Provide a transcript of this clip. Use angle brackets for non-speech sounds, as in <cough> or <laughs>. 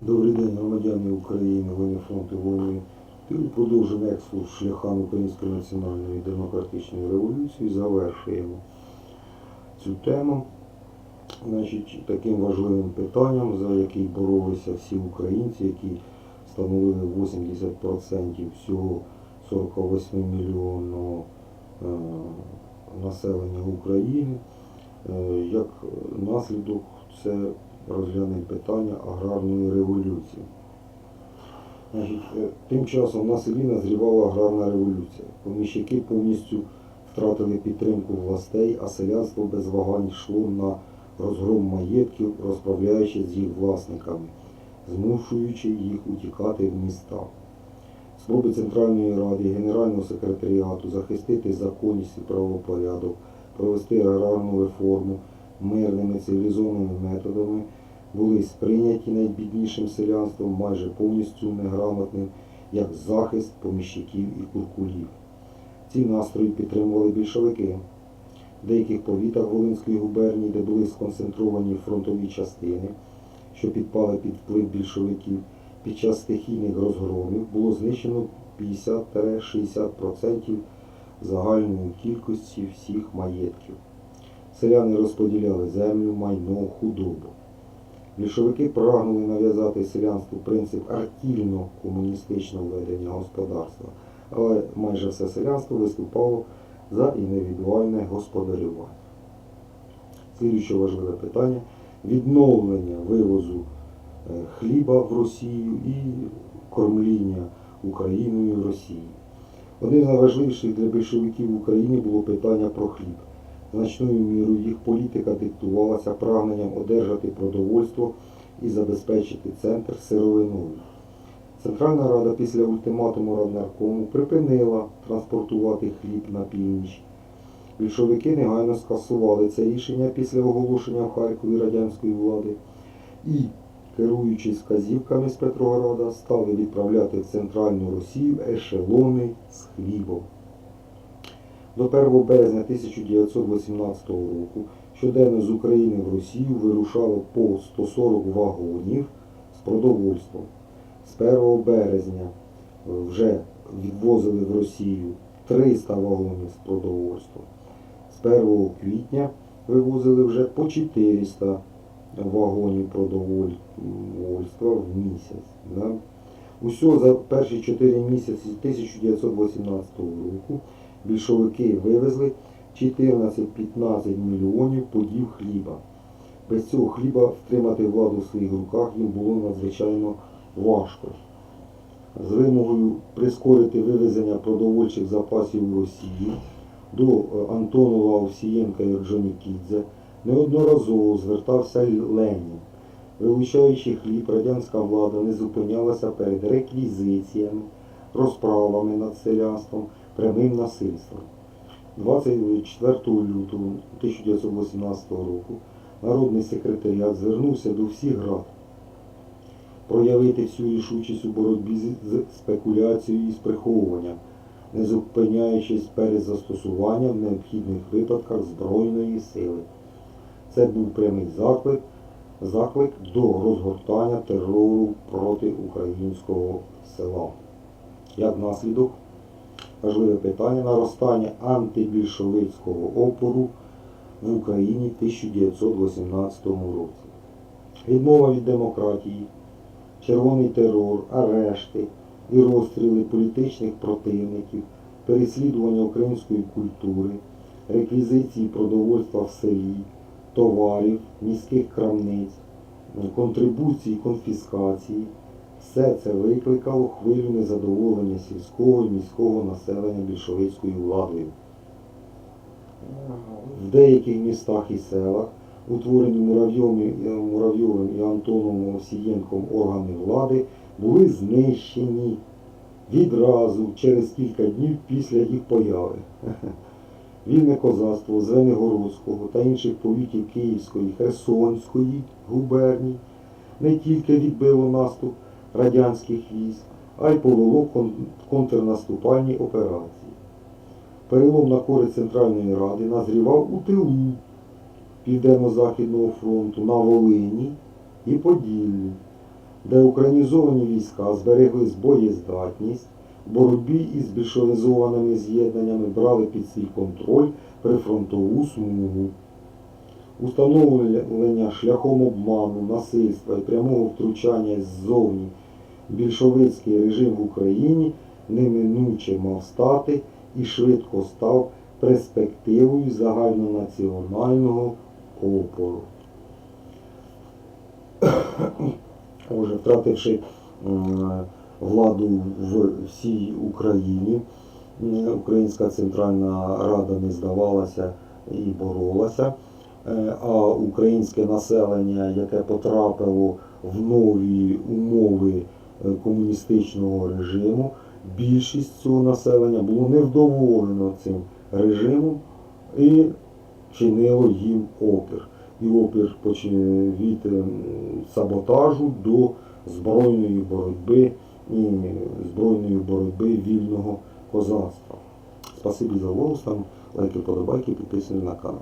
Добрий день, громадяни України, воїни фронту. Тил продовжуємо екскурс шляхами Української національної демократичної революції. Завершуємо цю тему. Значить, таким важливим питанням, за який боролися всі українці, які становили 80% всього 48 мільйонного е, населення України. Е, Як наслідок це розглянемо питання аграрної революції. Е, тим часом на селі назрівала аграрна революція. Поміщики повністю втратили підтримку властей, а селянство без вагань йшло на розгром маєтків, розправляючись з їх власниками, змушуючи їх утікати в міста. Спроби Центральної Ради Генерального секретаріату захистити законність і правопорядок, провести аграрну реформу мирними цивілізованими методами були сприйняті найбіднішим селянством майже повністю неграмотним як захист поміщиків і куркулів. Ці настрої підтримували більшовики. В деяких повітах Волинської губернії, де були сконцентровані фронтові частини, що підпали під вплив більшовиків, під час стихійних розгромів було знищено 50-60% загальної кількості всіх маєтків. Селяни розподіляли землю, майно, худобу. Більшовики прагнули нав'язати селянству принцип артільно-комуністичного ведення господарства, але майже все селянство виступало за індивідуальне господарювання. Слідуюче важливе питання відновлення вивозу е, хліба в Росію і кормління Україною Росії. Одним з найважливіших для більшовиків в Україні було питання про хліб. Значною мірою їх політика диктувалася прагненням одержати продовольство і забезпечити центр сировиною. Центральна Рада після ультиматуму Раднаркому припинила транспортувати хліб на північ. Більшовики негайно скасували це рішення після оголошення в Харкові радянської влади і, керуючись вказівками з Петрограда, стали відправляти в центральну Росію ешелони з хлібом. До 1 березня 1918 року щоденно з України в Росію вирушало по 140 вагонів з продовольством. З 1 березня е, вже відвозили в Росію 300 вагонів з продовольством. З 1 квітня вивозили вже по 400 вагонів продовольства в місяць. Да? Усього за перші 4 місяці 1918 року більшовики вивезли 14-15 мільйонів подів хліба. Без цього хліба втримати владу в своїх руках їм було надзвичайно важко. З вимогою прискорити вивезення продовольчих запасів в Росії до е, Антонова Овсієнка і Орджонікідзе неодноразово звертався Ленін. Вилучаючи хліб, радянська влада не зупинялася перед реквізиціями, розправами над селянством, прямим насильством. 24 лютого 1918 року Народний секретаріат звернувся до всіх рад проявити всю рішучість у боротьбі з спекуляцією і з приховуванням, не зупиняючись перед застосуванням в необхідних випадках збройної сили. Це був прямий заклик, заклик до розгортання терору проти українського села. Як наслідок, важливе питання наростання антибільшовицького опору в Україні в 1918 році. Відмова від демократії, червоний терор, арешти і розстріли політичних противників, переслідування української культури, реквізиції продовольства в селі, товарів, міських крамниць, контрибуції, конфіскації. Все це викликало хвилю незадоволення сільського і міського населення більшовицькою владою. В деяких містах і селах, утворені і- Муравйовим і Антоном Овсієнком органи влади, були знищені відразу через кілька днів після їх появи. <laughs> Вільне козацтво Звенигородського та інших повітів Київської, Херсонської губерній не тільки відбило наступ радянських військ, а й повело кон- контрнаступальні операції. Перелом на користь Центральної Ради назрівав у тилу Південно-Західного фронту на Волині і Поділлі. де українізовані війська зберегли боєздатність, боротьбі із більшовизованими з'єднаннями брали під свій контроль прифронтову смугу. Установлення шляхом обману, насильства і прямого втручання ззовні більшовицький режим в Україні неминуче мав стати і швидко став перспективою загальнонаціонального опору. <coughs> Отже, втративши владу в всій Україні, Українська Центральна Рада не здавалася і боролася. Е, А українське населення, яке потрапило в нові умови е, комуністичного режиму, більшість цього населення було невдоволено цим режимом і чинило їм опір. І опір від ем, саботажу до збройної боротьби і збройної боротьби вільного козацтва. Спасибі за увагу, ставимо лайки, подобайки, підписуйтесь на канал.